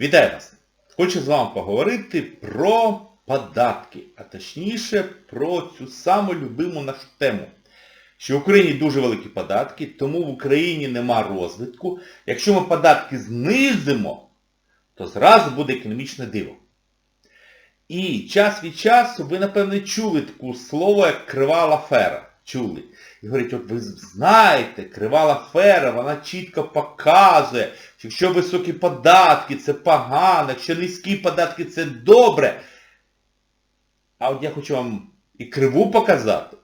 Вітаю вас! Хочу з вами поговорити про податки, а точніше про цю саму любиму нашу тему. Що в Україні дуже великі податки, тому в Україні нема розвитку. Якщо ми податки знизимо, то зразу буде економічне диво. І час від часу ви, напевне, чули таке слово, як кривава афера. Чули. І говорять, от ви знаєте, кривава афера, вона чітко показує, що якщо високі податки, це погано, якщо низькі податки, це добре. А от я хочу вам і криву показати,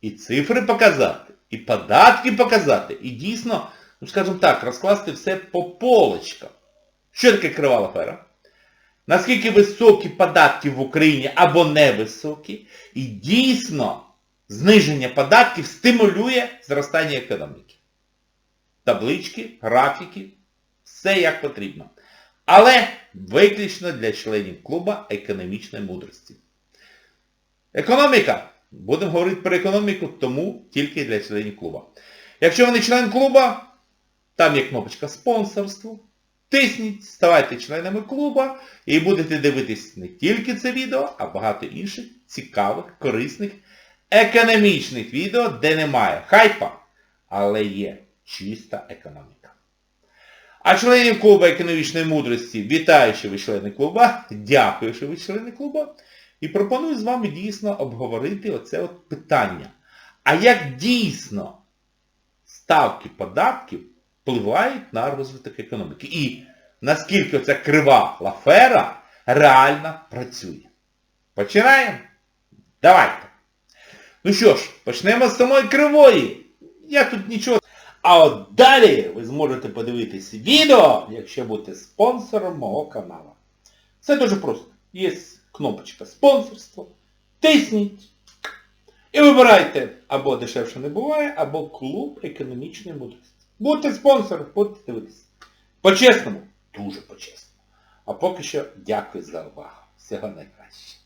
і цифри показати, і податки показати, і дійсно, ну скажімо так, розкласти все по полочкам. Що таке кривава афера? Наскільки високі податки в Україні або невисокі, і дійсно зниження податків стимулює зростання економіки. Таблички, графіки, все як потрібно. Але виключно для членів клуба економічної мудрості. Економіка. Будемо говорити про економіку, тому тільки для членів клуба. Якщо ви не член клуба, там є кнопочка спонсорству. Тисніть, ставайте членами клуба і будете дивитись не тільки це відео, а багато інших цікавих, корисних, економічних відео, де немає хайпа, але є чиста економіка. А членів клубу економічної мудрості вітаю, що ви члени клуба, дякую, що ви члени клуба, і пропоную з вами дійсно обговорити оце от питання. А як дійсно ставки податків впливають на розвиток економіки. І наскільки ця крива лафера реально працює. Починаємо? Давайте. Ну що ж, почнемо з самої кривої. Я тут нічого... А от далі ви зможете подивитись відео, якщо будете спонсором мого каналу. Це дуже просто. Є кнопочка спонсорство. Тисніть. І вибирайте або дешевше не буває, або клуб економічної мудрості. Будьте спонсором, будьте дивитися. По-чесному, дуже по-чесному. А поки що дякую за увагу. Всього найкраще.